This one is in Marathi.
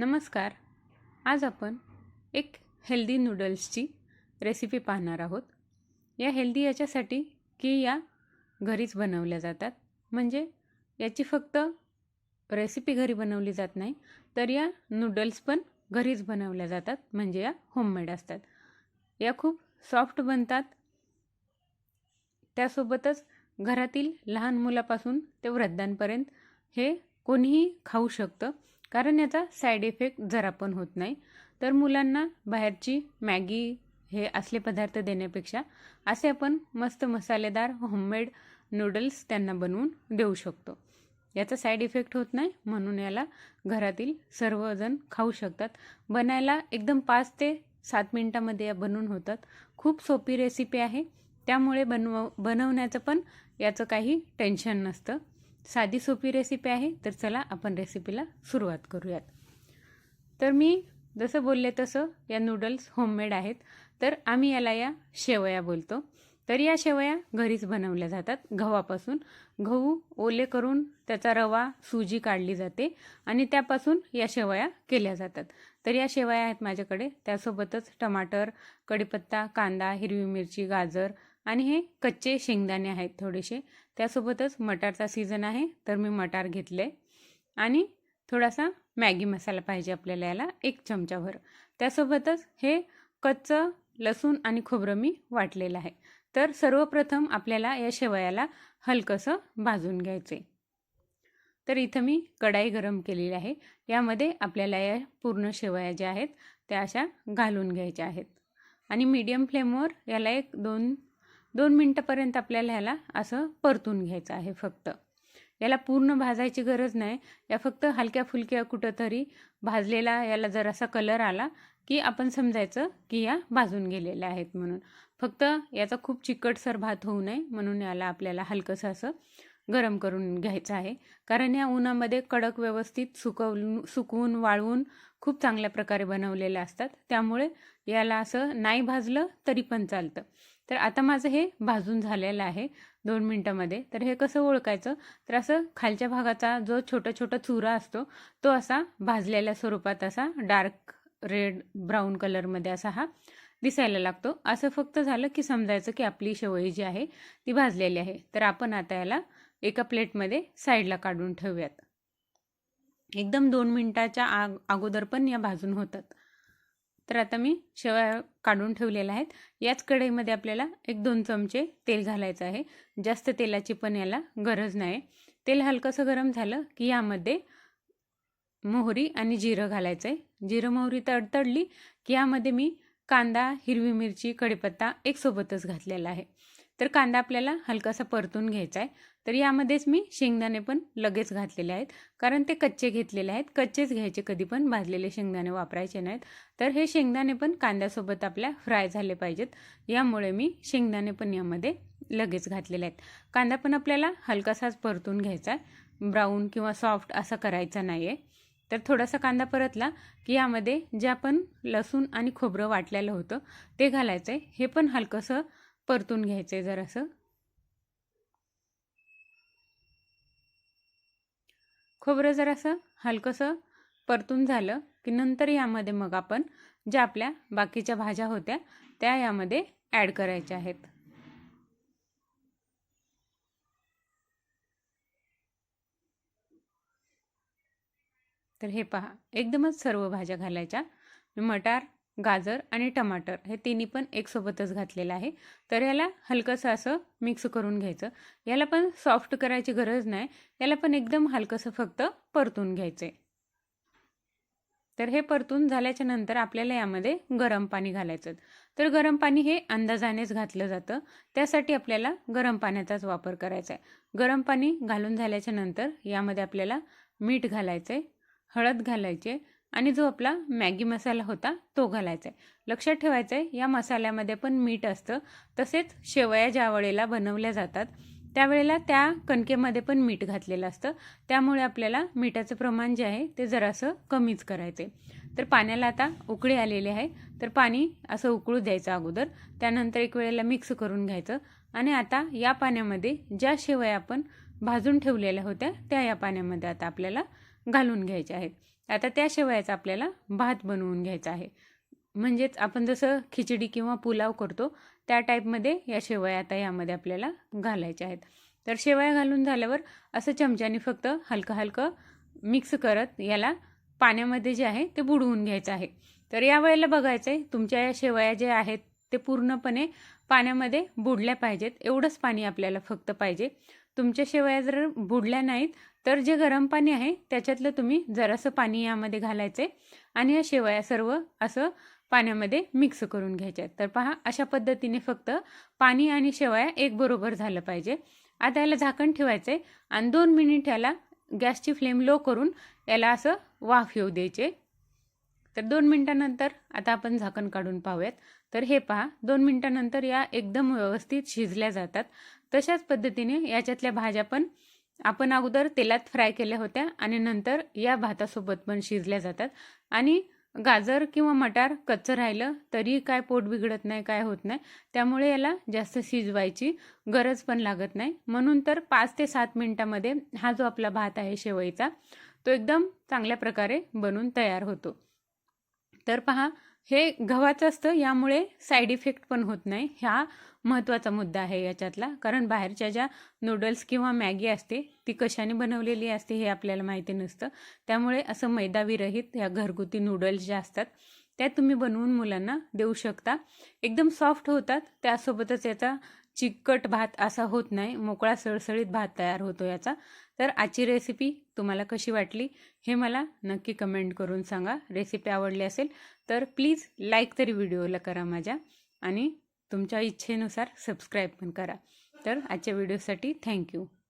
नमस्कार. आज आपण एक हेल्दी नूडल्सची रेसिपी पाहणार आहोत. या हेल्दी याच्यासाठी की या घरीच बनवल्या जातात. म्हणजे याची फक्त रेसिपी घरी बनवली जात नाही तर या नूडल्स पण घरीच बनवल्या जातात. म्हणजे या होममेड असतात. या खूप सॉफ्ट बनतात. त्यासोबतच घरातील लहान मुलापासून ते वृद्धांपर्यंत हे कोणीही खाऊ शकतं. कारण याचा साईड इफेक्ट जरा पण होत नाही. तर मुलांना बाहेरची मॅगी हे असले पदार्थ देण्यापेक्षा असे आपण मस्त मसालेदार होममेड नूडल्स त्यांना बनवून देऊ शकतो. याचा साईड इफेक्ट होत नाही म्हणून याला घरातील सर्वजण खाऊ शकतात. बनायला एकदम पाच ते सात मिनटामध्ये या बनवून होतात. खूप सोपी रेसिपी आहे. त्यामुळे बनव बनवण्याचं पण याचं काही टेन्शन नसतं. साधी सोपी रेसिपी आहे तर चला आपण रेसिपीला सुरुवात करूयात. तर मी जसं बोलले तसं या नूडल्स होममेड आहेत. तर आम्ही याला या शेवया बोलतो. तर या शेवया घरीच बनवल्या जातात गव्हापासून. गहू ओले करून त्याचा रवा सुजी काढली जाते आणि त्यापासून या शेवया केल्या जातात. तर या शेवया आहेत माझ्याकडे. त्यासोबतच टमाटर कढीपत्ता कांदा हिरवी मिरची गाजर आणि हे कच्चे शेंगदाणे आहेत थोडेसे. त्यासोबतच मटारचा सीझन आहे तर मी मटार घेतले. आणि थोडासा मॅगी मसाला पाहिजे आपल्याला याला एक चमचाभर. त्यासोबतच हे कच्चं लसूण आणि खोबरं मी वाटलेलं आहे. तर सर्वप्रथम आपल्याला या शेवयाला हलकंसं भाजून घ्यायचे. तर इथं मी कढाई गरम केलेली आहे. यामध्ये आपल्याला या पूर्ण शेवया ज्या आहेत त्या अशा घालून घ्यायच्या आहेत. आणि मीडियम फ्लेमवर याला एक दोन दोन मिनटापर्यंत आपल्याला ह्याला असं परतून घ्यायचं आहे फक्त. याला पूर्ण भाजायची गरज नाही. या फक्त हलक्या फुलक्या कुठंतरी भाजलेला याला जर असा कलर आला की आपण समजायचं की या भाजून गेलेल्या आहेत म्हणून. फक्त याचा खूप चिकटसर भात होऊ नये म्हणून याला आपल्याला हलकंसं असं गरम करून घ्यायचं आहे. कारण या उन्हामध्ये कडक व्यवस्थित सुकवून सुकवून वाळवून खूप चांगल्या प्रकारे बनवलेल्या असतात. त्यामुळे याला असं नाही भाजलं तरी पण चालतं. तर आता माझं हे भाजून झालेलं आहे दोन मिनटामध्ये. तर हे कसं ओळखायचं? तर असं खालच्या भागाचा जो छोटा छोटा चुरा असतो तो असा भाजलेल्या स्वरूपात असा डार्क रेड ब्राऊन कलरमध्ये असा हा दिसायला लागतो. असं फक्त झालं की समजायचं की आपली शेवई जी आहे ती भाजलेली आहे. तर आपण आता याला एका प्लेटमध्ये साईडला काढून ठेवूयात. एकदम दोन मिनटाच्या आग अगोदर पण या भाजून होतात. तर आता मी शेवया काढून ठेवलेल्या आहेत. याच कढईमध्ये आपल्याला एक दोन चमचे तेल घालायचं आहे. जास्त तेलाची पण याला गरज नाही. तेल हलकंसं गरम झालं की यामध्ये मोहरी आणि जिरं घालायचं आहे जिरं मोहरी तडतडली की यामध्ये मी कांदा हिरवी मिरची कढीपत्ता एक सोबतच घातलेला आहे. तर कांदा आपल्याला हलकासा परतून घ्यायचा आहे तर यामध्येच मी शेंगदाणे पण लगेच घातलेले आहेत. कारण ते कच्चे घेतलेले आहेत. कच्चेच घ्यायचे कधी पण. भाजलेले शेंगदाणे वापरायचे नाहीत. तर हे शेंगदाणे पण कांद्यासोबत आपल्या फ्राय झाले पाहिजेत. यामुळे मी शेंगदाणे पण यामध्ये लगेच घातलेले आहेत. कांदा पण आपल्याला हलकासाच परतून घ्यायचा आहे. ब्राऊन किंवा सॉफ्ट असा करायचा नाही आहे तर थोडासा कांदा परतला की यामध्ये जे आपण लसूण आणि खोबरं वाटलेलं होतं ते घालायचं आहे हे पण हलकंसं परतून घ्यायचं आहे जरासं. खोबरं जरासं हलकंसं परतून झालं की नंतर यामध्ये मग आपण ज्या आपल्या बाकीच्या भाज्या होत्या त्या यामध्ये ॲड करायच्या आहेत. तर हे पहा एकदमच सर्व भाज्या घालायच्या. मटार गाजर आणि टमाटर हे तिन्ही पण एकसोबतच घातलेलं आहे. तर याला हलकंसं असं मिक्स करून घ्यायचं. याला पण सॉफ्ट करायची गरज नाही. याला पण एकदम हलकंसं फक्त परतून घ्यायचं. आहे तर हे परतून झाल्याच्यानंतर आपल्याला यामध्ये गरम पाणी घालायचं. तर गरम पाणी हे अंदाजानेच घातलं जातं. त्यासाठी आपल्याला गरम पाण्याचाच वापर करायचा आहे. गरम पाणी घालून झाल्याच्यानंतर यामध्ये आपल्याला मीठ घालायचं आहे हळद घालायचे आणि जो आपला मॅगी मसाला होता तो घालायचा आहे लक्षात ठेवायचं आहे या मसाल्यामध्ये पण मीठ असतं. तसेच शेवया ज्या वेळेला बनवल्या जातात त्यावेळेला त्या कणकेमध्ये पण मीठ घातलेलं असतं. त्यामुळे आपल्याला मिठाचं प्रमाण जे आहे ते जरासं कमीच करायचं आहे तर पाण्याला आता उकळी आलेली आहे. तर पाणी असं उकळू द्यायचं अगोदर. त्यानंतर एक वेळेला मिक्स करून घ्यायचं. आणि आता या पाण्यामध्ये ज्या शेवया आपण भाजून ठेवलेल्या होत्या त्या या पाण्यामध्ये आता आपल्याला घालून घ्यायचे आहेत. आता त्या शेवयाचा आपल्याला भात बनवून घ्यायचा आहे. म्हणजेच आपण जसं खिचडी किंवा पुलाव करतो त्या टाईपमध्ये या शेवया आता यामध्ये आपल्याला घालायच्या आहेत. तर शेवया घालून झाल्यावर असं चमच्याने फक्त हलकं हलकं मिक्स करत याला पाण्यामध्ये जे आहे ते बुडवून घ्यायचं आहे. तर या वेळेला बघायचं आहे तुमच्या या शेवया जे आहेत ते पूर्णपणे पाण्यामध्ये बुडल्या पाहिजेत. एवढंच पाणी आपल्याला फक्त पाहिजे. तुमच्या शेवया जर बुडल्या नाहीत तर जे गरम पाणी आहे त्याच्यातलं तुम्ही जरासं पाणी यामध्ये घालायचं आणि या शेवया सर्व असं पाण्यामध्ये मिक्स करून घ्यायच्या तर पहा अशा पद्धतीने फक्त पाणी आणि शेवया एक बरोबर झालं पाहिजे. आता याला झाकण ठेवायचं आहे आणि दोन मिनिट याला गॅसची फ्लेम लो करून याला असं वाफ येऊ द्यायचे. तर दोन मिनटानंतर आता आपण झाकण काढून पाहूयात. तर हे पहा दोन मिनटानंतर या एकदम व्यवस्थित शिजल्या जातात. तशाच पद्धतीने याच्यातल्या भाज्या पण आपण अगोदर तेलात फ्राय केल्या होत्या आणि नंतर या भातासोबत पण शिजल्या जातात. आणि गाजर किंवा मटार कच्चं राहिलं तरी काय पोट बिघडत नाही काय होत नाही. त्यामुळे याला जास्त शिजवायची गरज पण लागत नाही. म्हणून तर पाच ते सात मिनटामध्ये हा जो आपला भात आहे शेवईचा तो एकदम चांगल्या प्रकारे बनून तयार होतो. तर पहा हे गव्हाचं असतं यामुळे साईड इफेक्ट पण होत नाही. हा महत्त्वाचा मुद्दा आहे याच्यातला. कारण बाहेरच्या ज्या नूडल्स किंवा मॅगी असते ती कशाने बनवलेली असते हे आपल्याला माहिती नसतं. त्यामुळे असं मैदाविरहित ह्या घरगुती नूडल्स ज्या असतात त्या तुम्ही बनवून मुलांना देऊ शकता. एकदम सॉफ्ट होतात त्यासोबतच याचा चिकट भात असा होत नाही. मोकळा सळसळीत भात तयार होतो याचा. तर आजची रेसिपी तुम्हाला कशी वाटली हे मला नक्की कमेंट करून सांगा. रेसिपी आवडली असेल तर प्लीज लाईक तरी व्हिडिओला करा माझ्या आणि तुमच्या इच्छेनुसार सबस्क्राईब पण करा. तर आजच्या व्हिडिओसाठी थँक्यू